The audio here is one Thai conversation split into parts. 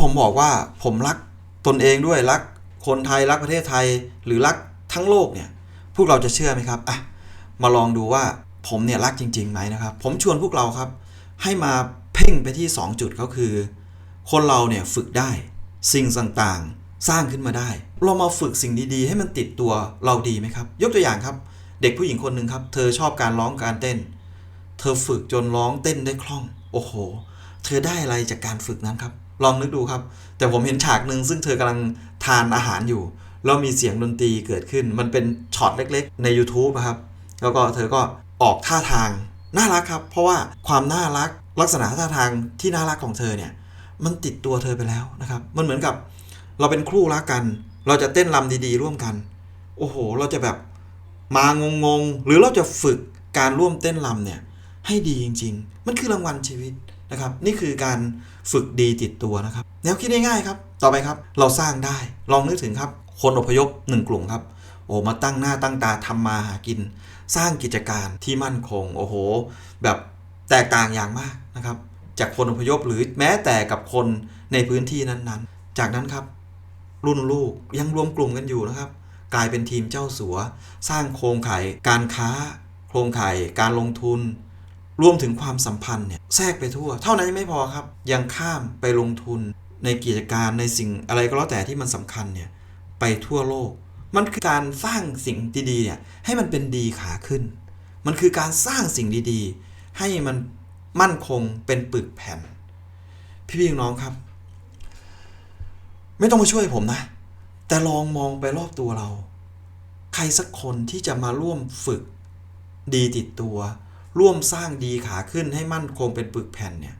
ผมบอกว่าผมรักตนเองด้วยรักคนไทยรักประเทศไทยหรือรักทั้งโลกเนี่ยพวกเราจะเชื่อไหมครับอะมาลองดูว่าผมเนี่ยรักจริงๆไหมนะครับ ผมชวนพวกเราครับ ให้มาเพ่งไปที่ 2 จุดก็คือ คนเราเนี่ยฝึกได้สิ่งต่างๆ สร้างขึ้นมาได้ เรามาฝึกสิ่งดีๆ ให้มันติดตัวเราดีไหมครับ ยกตัวอย่างครับ เด็กผู้หญิงคนหนึ่งครับ เธอชอบการร้องการเต้น เธอฝึกจนร้องเต้นได้คล่อง โอ้โห เธอได้อะไรจากการฝึกนั้นครับ ลองนึกดูครับ แต่ผมเห็นฉากหนึ่งซึ่งเธอกำลังทานอาหารอยู่ แล้วมีเสียงดนตรีเกิดขึ้น มันเป็นช็อตเล็กๆ ใน YouTube ครับ แล้วก็เธอก็ออกท่าทาง น่ารักครับ เพราะว่าความน่ารักลักษณะท่าทางที่น่ารักของเธอเนี่ย มันติดตัวเธอไปแล้วนะครับ มันเหมือนกับเราเป็นคู่รักกัน เราจะเต้นรำดีๆ ร่วมกัน โอ้โห เราจะแบบมางงๆ หรือเราจะฝึกการร่วมเต้นรำเนี่ยให้ดีจริง ๆ มันคือรางวัลชีวิต นะครับ นี่คือการฝึกดีติดตัวนะครับ แนวคิดง่ายๆครับ ต่อไปครับ เราสร้างได้ ลองนึกถึงครับ คนอพยพหนึ่งกลุ่มครับ โอ้ มาตั้งหน้าตั้งตาทำมาหากิน สร้างกิจการที่มั่นคง โอ้โห แบบแตกต่างอย่างมากนะครับ จากคนอพยพหรือแม้แต่กับคนในพื้นที่นั้นๆ จากนั้นครับ รุ่นลูกยังรวมกลุ่มกันอยู่นะครับ กลายเป็นทีมเจ้าสัว สร้างโครงข่ายการค้า โครงข่ายการลงทุน รวมถึงความสัมพันธ์เนี่ยแทรกไปทั่ว เท่านั้นยังไม่พอครับ ยังข้ามไปลงทุนในกิจการในสิ่งอะไรก็แล้วแต่ที่มันสำคัญเนี่ยไปทั่วโลก มันคือการสร้างสิ่งดีๆเนี่ยให้มันเป็นดีขาขึ้น มันคือการสร้างสิ่งดีๆ ให้มันมั่นคงเป็นปึกแผ่น พี่ๆน้องครับ ไม่ต้องมาช่วยผมนะ แต่ลองมองไปรอบตัวเรา ใครสักคนที่จะมาร่วมฝึกดีติดตัว ร่วมสร้างดีขาขึ้นให้มั่นคงเป็นปึกแผ่นเนี่ย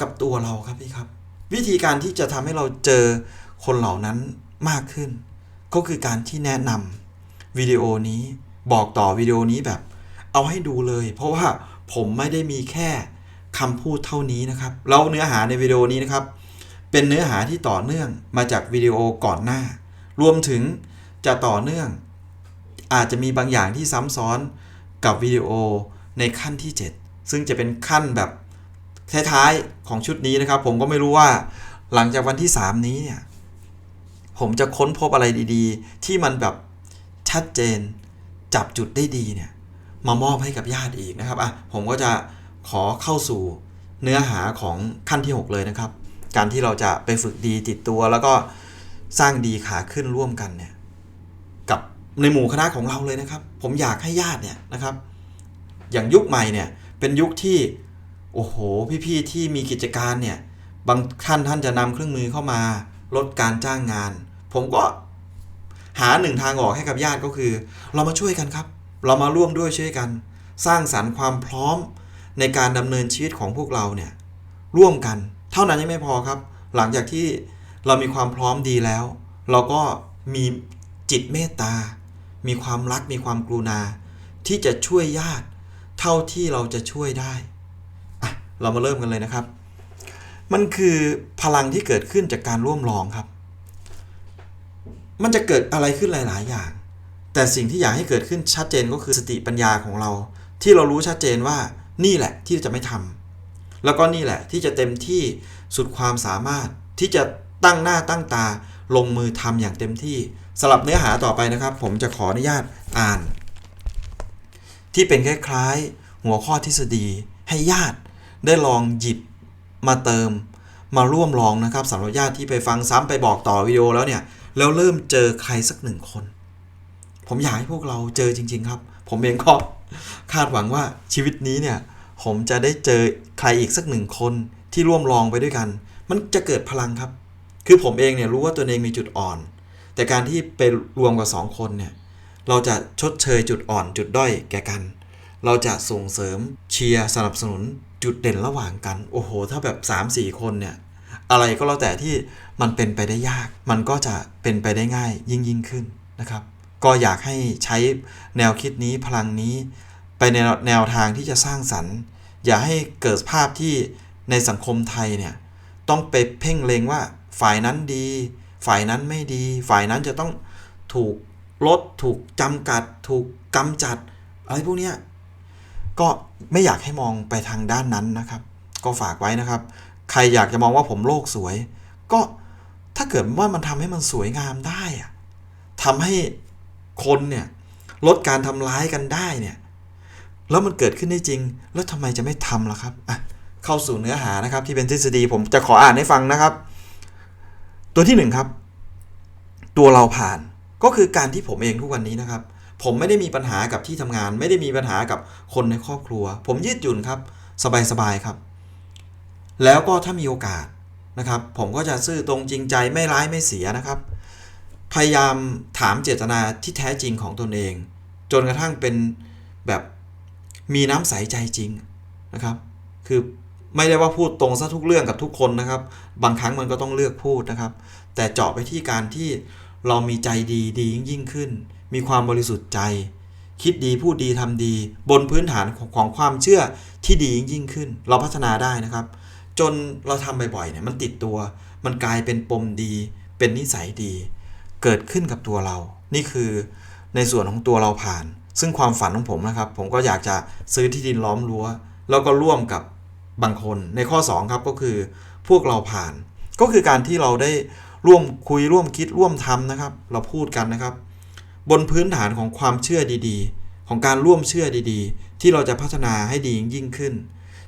กับตัวเราครับพี่ครับ วิธีการที่จะทำให้เราเจอคนเหล่านั้นมากขึ้น ก็คือการที่แนะนำวิดีโอนี้บอกต่อวิดีโอนี้แบบ เอาให้ดูเลย เพราะว่าผมไม่ได้มีแค่คำพูดเท่านี้นะครับแล้วเนื้อหาในวิดีโอนี้นะครับ เป็นเนื้อหาที่ต่อเนื่องมาจากวิดีโอก่อนหน้า รวมถึงจะต่อเนื่อง อาจจะมีบางอย่างที่ซ้ำซ้อนกับวิดีโอ ในขั้นที่ 7 ซึ่งจะเป็นขั้นแบบท้ายๆของชุดนี้นะครับ ผมก็ไม่รู้ว่าหลังจากวันที่ 3 นี้เนี่ยผมจะค้นพบอะไรดีๆ ที่มันแบบชัดเจนจับจุดได้ดีเนี่ยมามอบให้กับญาติอีกนะครับอะผมก็จะขอเข้าสู่เนื้อหาของขั้นที่ 6 เลยนะครับ การที่เราจะไปฝึกดีติดตัว แล้วก็สร้างดีขาขึ้นร่วมกันเนี่ยกับในหมู่คณะของเราเลยนะครับ ผมอยากให้ญาติเนี่ยนะครับ อย่างยุคใหม่เนี่ยเป็นยุคที่โอ้โหพี่ๆที่มีกิจการเนี่ยบางท่านท่านจะนำเครื่องมือเข้ามาลดการจ้างงาน ผมก็หาหนึ่งทางออกให้กับญาติก็คือ เรามาช่วยกันครับ เรามาร่วมด้วยช่วยกัน สร้างสรรค์ความพร้อมในการดำเนินชีวิตของพวกเราเนี่ยร่วมกัน เท่านั้นยังไม่พอครับ หลังจากที่เรามีความพร้อมดีแล้ว เราก็มีจิตเมตตา มีความรักมีความกรุณา ที่จะช่วยญาติ เท่าที่เราจะช่วยได้อะเรามาเริ่มกันเลยนะครับ มันคือพลังที่เกิดขึ้นจากการร่วมลองครับ มันจะเกิดอะไรขึ้นหลาย ๆ อย่าง แต่สิ่งที่อยากให้เกิดขึ้นชัดเจนก็คือสติปัญญาของเรา ที่เรารู้ชัดเจนว่านี่แหละที่จะไม่ทำแล้วก็นี่แหละที่จะเต็มที่สุดความสามารถที่จะตั้งหน้าตั้งตาลงมือทำอย่างเต็มที่สำหรับเนื้อหาต่อไปนะครับ ผมจะขออนุญาตอ่าน ที่เป็นคล้ายๆ หัวข้อทฤษฎี ให้ญาติได้ลองหยิบมาเติม มาร่วมลองนะครับสำหรับญาติที่ไปฟังซ้ำไปบอกต่อวิดีโอแล้วเนี่ยแล้วเริ่มเจอใครสักหนึ่งคน ผมอยากให้พวกเราเจอจริง ๆ ครับ ผมเองก็คาดหวังว่าชีวิตนี้เนี่ยผมจะได้เจอใครอีกสักหนึ่งคนที่ร่วมลองไปด้วยกัน มันจะเกิดพลังครับ คือผมเองเนี่ยรู้ว่าตัวเองมีจุดอ่อน แต่การที่ไปรวมกับสองคนเนี่ย เราจะชดเชยจุดอ่อนจุดด้อยแก่กัน เราจะส่งเสริมเชียร์สนับสนุนจุดเด่นระหว่างกัน โอ้โห ถ้าแบบ 3-4 คนเนี่ย อะไรก็แล้วแต่ที่มันเป็นไปได้ยาก มันก็จะเป็นไปได้ง่ายยิ่งยิ่งขึ้นนะครับ ก็อยากให้ใช้แนวคิดนี้พลังนี้ ไปในแนวทางที่จะสร้างสรรค์ อย่าให้เกิดภาพที่ในสังคมไทยเนี่ยต้องไปเพ่งเลงว่าฝ่ายนั้นดี ฝ่ายนั้นไม่ดี ฝ่ายนั้นจะต้องถูก ลดถูกจำกัด ถูกกำจัด อะไรพวกนี้ก็ไม่อยากให้มองไปทางด้านนั้นนะครับ ก็ฝากไว้นะครับ ใครอยากจะมองว่าผมโลกสวย ก็ถ้าเกิดว่ามันทำให้มันสวยงามได้อะทำให้คนเนี่ยลดการทำร้ายกันได้เนี่ยแล้วมันเกิดขึ้นได้จริง แล้วทำไมจะไม่ทำล่ะครับอะเข้าสู่เนื้อหานะครับ ที่เป็นทฤษฎีผมจะขออ่านให้ฟังนะครับ ตัวที่หนึ่งครับ ตัวเราผ่าน ก็คือการที่ผมเองทุกวันนี้นะครับ ผมไม่ได้มีปัญหากับที่ทำงาน ไม่ได้มีปัญหากับคนในครอบครัว ผมยืดหยุ่นครับสบายๆครับ แล้วก็ถ้ามีโอกาสนะครับ ผมก็จะซื่อตรงจริงใจไม่ร้ายไม่เสียนะครับ พยายามถามเจตนาที่แท้จริงของตนเอง จนกระทั่งเป็นแบบมีน้ำใสใจจริงนะครับ คือไม่ได้ว่าพูดตรงซะทุกเรื่องกับทุกคนนะครับ บางครั้งมันก็ต้องเลือกพูดนะครับ แต่เจาะไปที่การที่ เรามีใจดีดียิ่งยิ่งขึ้น มีความบริสุทธิ์ใจ คิดดีพูดดีทำดี บนพื้นฐานของของความเชื่อที่ดียิ่งยิ่งขึ้น เราพัฒนาได้นะครับ จนเราทำบ่อยๆเนี่ยมันติดตัว มันกลายเป็นปมดี เป็นนิสัยดี เกิดขึ้นกับตัวเรา นี่คือในส่วนของตัวเราผ่าน ซึ่งความฝันของผมนะครับ ผมก็อยากจะซื้อที่ดินล้อมรั้ว แล้วก็ร่วมกับบางคนในข้อ 2 ครับก็คือพวกเราผ่าน ก็คือการที่เราได้ ร่วมคุยร่วมคิดร่วมทำนะครับ เราพูดกันนะครับ บนพื้นฐานของความเชื่อดีๆ ของการร่วมเชื่อดีๆ ที่เราจะพัฒนาให้ดียิ่งขึ้น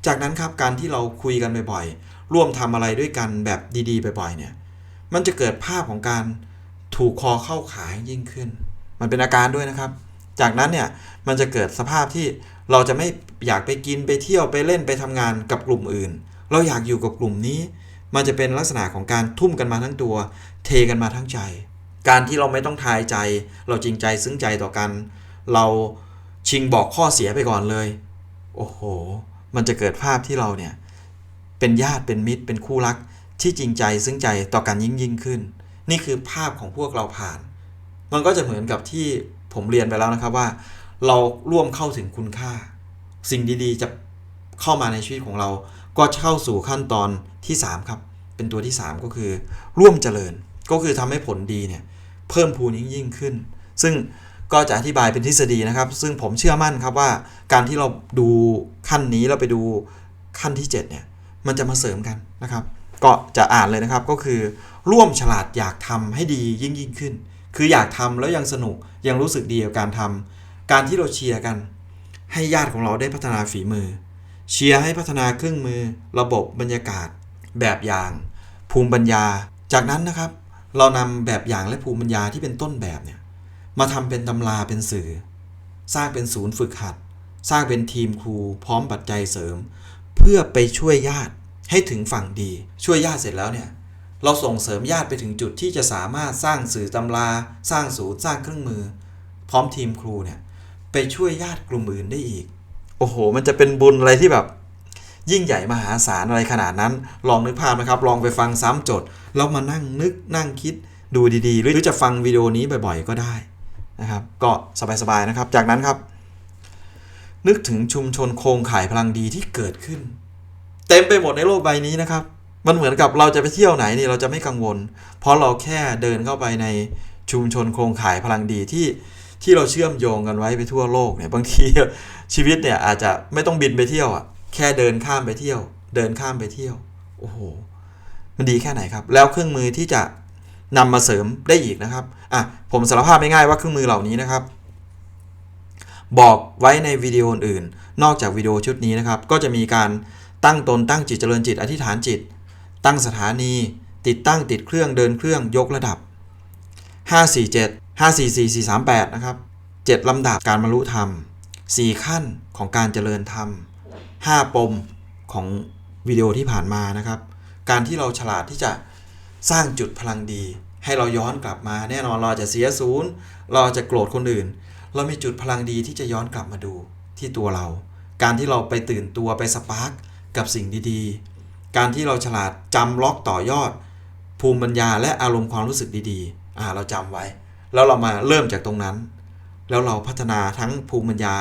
จากนั้นครับการที่เราคุยกันบ่อยๆ ร่วมทำอะไรด้วยกันแบบดีๆบ่อยๆเนี่ยมันจะเกิดภาพของการถูกคอเข้าขายยิ่งขึ้น มันเป็นอาการด้วยนะครับ จากนั้นเนี่ยมันจะเกิดสภาพที่เราจะไม่อยากไปกินไปเที่ยวไปเล่นไปทำงานกับกลุ่มอื่น เราอยากอยู่กับกลุ่มนี้ มันจะเป็นลักษณะของการทุ่มกันมาทั้งตัว เทกันมาทั้งใจ การที่เราไม่ต้องทายใจ เราจริงใจซึ้งใจต่อกัน เราชิงบอกข้อเสียไปก่อนเลย โอ้โห มันจะเกิดภาพที่เราเนี่ยเป็นญาติเป็นมิตรเป็นคู่รักที่จริงใจซึ้งใจต่อกันยิ่งยิ่งขึ้น นี่คือภาพของพวกเราผ่าน มันก็จะเหมือนกับที่ผมเรียนไปแล้วนะครับว่า เราร่วมเข้าถึงคุณค่า สิ่งดีๆ จะเข้ามาในชีวิตของเรา ก็เข้าสู่ขั้นตอนที่ 3 ครับ เป็นตัวที่ 3 ก็คือร่วมเจริญ ก็คือทำให้ผลดีเนี่ยเพิ่มพูนยิ่งยิ่งขึ้น ซึ่งก็จะอธิบายเป็นทฤษฎีนะครับ ซึ่งผมเชื่อมั่นครับว่าการที่เราดูขั้นนี้แล้วไปดูขั้นที่ 7 เนี่ย มันจะมาเสริมกันนะครับ ก็จะอ่านเลยนะครับก็คือ ร่วมฉลาดอยากทำให้ดียิ่งยิ่งขึ้น คืออยากทำแล้วยังสนุกยังรู้สึกดีกับการทำการที่เราเชียร์กัน ให้ญาติของเราได้พัฒนาฝีมือ เชียร์ให้พัฒนาเครื่องมือ ระบบบรรยากาศ แบบอย่าง ภูมิปัญญา จากนั้นนะครับ เรานำแบบอย่างและภูมิปัญญาที่เป็นต้นแบบเนี่ยมาทำเป็นตำราเป็นสื่อ สร้างเป็นศูนย์ฝึกหัด สร้างเป็นทีมครูพร้อมปัจจัยเสริม เพื่อไปช่วยญาติให้ถึงฝั่งดี ช่วยญาติเสร็จแล้วเนี่ยเราส่งเสริมญาติไปถึงจุดที่จะสามารถสร้างสื่อตำรา สร้างศูนย์สร้างเครื่องมือ พร้อมทีมครูเนี่ยไปช่วยญาติกลุ่มอื่นได้อีก โอ้โห มันจะเป็นบุญอะไรที่แบบ ยิ่งใหญ่มหาศาลอะไรขนาดนั้น ลองนึกภาพนะครับ ลองไปฟังซ้ำจดแล้วมานั่งนึกนั่งคิดดูดีๆ หรือจะฟังวิดีโอนี้บ่อยๆ ก็ได้นะครับ ก็สบายๆนะครับ จากนั้นครับ นึกถึงชุมชนโครงข่ายพลังดีที่เกิดขึ้น เต็มไปหมดในโลกใบนี้นะครับ มันเหมือนกับเราจะไปเที่ยวไหนนี่เราจะไม่กังวล เพราะเราแค่เดินเข้าไปในชุมชนโครงข่ายพลังดีที่ ที่เราเชื่อมโยงกันไว้ไปทั่วโลกเนี่ยบางทีชีวิตเนี่ยอาจจะไม่ต้องบินไปเที่ยวอะแค่เดินข้ามไปเที่ยว เดินข้ามไปเที่ยวโอ้โหมันดีแค่ไหนครับ แล้วเครื่องมือที่จะนำมาเสริมได้อีกนะครับอะผมสารภาพไม่ง่ายว่าเครื่องมือเหล่านี้นะครับ บอกไว้ในวิดีโออื่น นอกจากวิดีโอชุดนี้นะครับ ก็จะมีการตั้งตนตั้งจิตเจริญจิตอธิษฐานจิต ตั้งสถานี ติดตั้งติดเครื่องเดินเครื่องยกระดับ 547 544 438 นะครับ 7 ลำดับการบรรลุธรรม 4 ขั้นของการเจริญธรรม 5 ปมของวิดีโอที่ผ่านมานะครับ การที่เราฉลาดที่จะสร้างจุดพลังดี ให้เราย้อนกลับมาแน่นอนเราจะเสียศูนย์เราจะโกรธคนอื่น เรามีจุดพลังดีที่จะย้อนกลับมาดูที่ตัวเรา การที่เราไปตื่นตัวไปสปาร์กกับสิ่งดีๆ การที่เราฉลาดจำล็อกต่อยอด ภูมิปัญญาและอารมณ์ความรู้สึกดีๆ อ่าเราจำไว้ แล้วเรามาเริ่มจากตรงนั้น แล้วเราพัฒนาทั้งภูมิปัญญา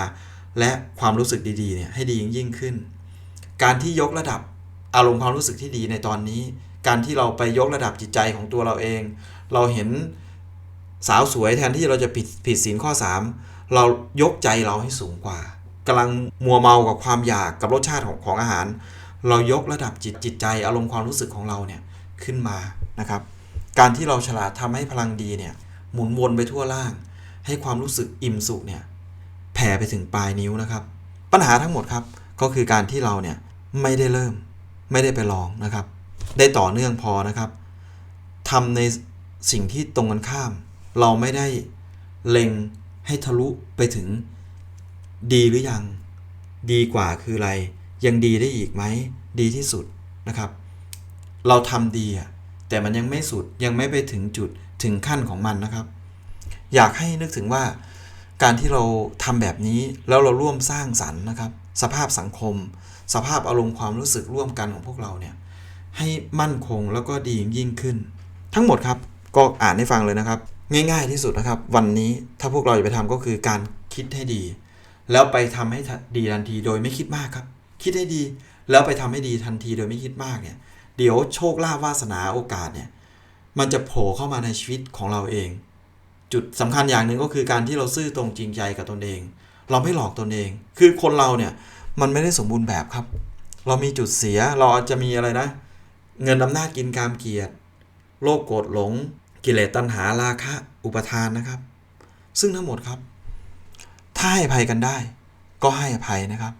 และความรู้สึกดีๆเนี่ยให้ดียิ่งขึ้น การที่ยกระดับอารมณ์ความรู้สึกที่ดีในตอนนี้ การที่เราไปยกระดับจิตใจของตัวเราเอง เราเห็นสาวสวยแทนที่เราจะผิดผิดศีลข้อ 3 เรายกใจเราให้สูงกว่ากำลังมัวเมากับความอยากกับรสชาติของของอาหาร เรายกระดับจิตจิตใจอารมณ์ความรู้สึกของเราเนี่ยขึ้นมานะครับ การที่เราฉลาดทำให้พลังดีเนี่ย หมุนวนไปทั่วร่าง ให้ความรู้สึกอิ่มสุขเนี่ยแผ่ไปถึงปลายนิ้วนะครับ ปัญหาทั้งหมดครับก็คือการที่เราเนี่ยไม่ได้เริ่มไม่ได้ไปลองนะครับ ได้ต่อเนื่องพอนะครับทำในสิ่งที่ตรงกันข้าม เราไม่ได้เล็งให้ทะลุไปถึงดีหรือยัง ดีกว่าคืออะไร ยังดีได้อีกไหม ดีที่สุดนะครับ เราทำดีอะ แต่มันยังไม่สุดยังไม่ไปถึงจุดถึงขั้นของมันนะครับ อยากให้นึกถึงว่า การที่เราทำแบบนี้แล้วเราร่วมสร้างสรรค์นะครับ สภาพสังคม สภาพอารมณ์ความรู้สึกร่วมกันของพวกเราเนี่ยให้มั่นคงแล้วก็ดียิ่งขึ้น ทั้งหมดครับก็อ่านให้ฟังเลยนะครับ ง่าย ๆที่สุดนะครับ วันนี้ถ้าพวกเราจะไปทำก็คือการคิดให้ดี แล้วไปทำให้ดีทันทีโดยไม่คิดมากครับ คิดให้ดีแล้วไปทำให้ดีทันทีโดยไม่คิดมากเนี่ย เดี๋ยวโชคลาภวาสนาโอกาสเนี่ยมันจะโผล่เข้ามาในชีวิตของเราเอง จุดสำคัญอย่างหนึ่งก็คือการที่เราซื่อตรงจริงใจกับตนเอง เราไม่หลอกตนเอง คือคนเราเนี่ยมันไม่ได้สมบูรณ์แบบครับ เรามีจุดเสียเราอาจจะมีอะไรนะ เงินอำนาจกินกามเกียรติโลภโกรธหลง กิเลสตัณหาราคะ อุปทานนะครับ ซึ่งทั้งหมดครับ ถ้าให้อภัยกันได้ ก็ให้อภัยนะครับ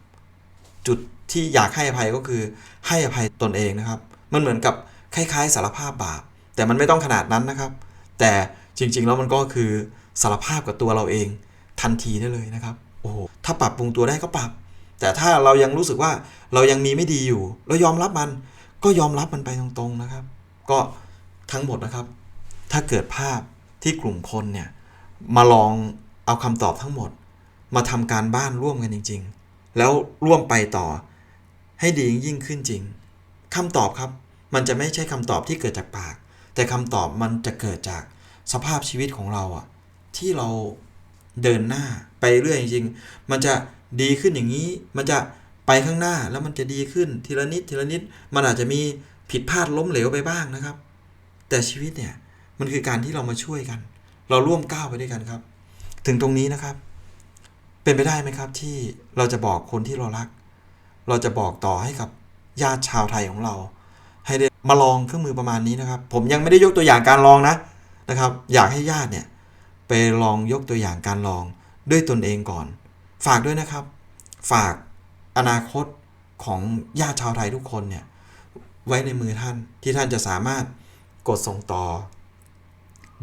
จุดที่อยากให้อภัยก็คือให้อภัยตนเองนะครับ มันเหมือนกับคล้ายๆ สารภาพบาป แต่มันไม่ต้องขนาดนั้นนะครับ แต่จริงๆแล้วมันก็คือสารภาพกับตัวเราเอง ทันทีได้เลยนะครับ โอ้โหถ้าปรับปรุงตัวได้ก็ปรับ แต่ถ้าเรายังรู้สึกว่าเรายังมีไม่ดีอยู่ เรายอมรับมัน ก็ยอมรับมันไปตรงๆนะครับ ก็ทั้งหมดนะครับ ถ้าเกิดภาพที่กลุ่มคนเนี่ยมาลองเอาคำตอบทั้งหมด มาทำการบ้านร่วมกันจริง ๆ แล้วร่วมไปต่อให้ดียิ่งขึ้นจริง คำตอบครับ มันจะไม่ใช่คำตอบที่เกิดจากปาก แต่คำตอบมันจะเกิดจากสภาพชีวิตของเราอะที่เราเดินหน้าไปเรื่อยจริงๆ มันจะดีขึ้นอย่างนี้ มันจะไปข้างหน้าแล้วมันจะดีขึ้นทีละนิดทีละนิด มันอาจจะมีผิดพลาดล้มเหลวไปบ้างนะครับ แต่ชีวิตเนี่ยมันคือการที่เรามาช่วยกัน เราร่วมก้าวไปด้วยกันครับ ถึงตรงนี้นะครับ เป็นไปได้ไหมครับที่เราจะบอกคนที่เรารัก เราจะบอกต่อให้กับ ญาติชาวไทยของเรา ให้ได้มาลองเครื่องมือประมาณนี้นะครับ ผมยังไม่ได้ยกตัวอย่างการลองนะนะครับ อยากให้ญาติเนี่ยไปลองยกตัวอย่างการลองด้วยตนเองก่อน ฝากด้วยนะครับ ฝากอนาคตของญาติชาวไทยทุกคนเนี่ยไว้ในมือท่านที่ท่านจะสามารถกดส่งต่อ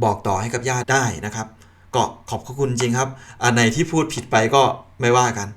บอกต่อให้กับญาติได้นะครับก็ขอบคุณจริงครับอันไหนที่พูดผิดไปก็ไม่ว่ากัน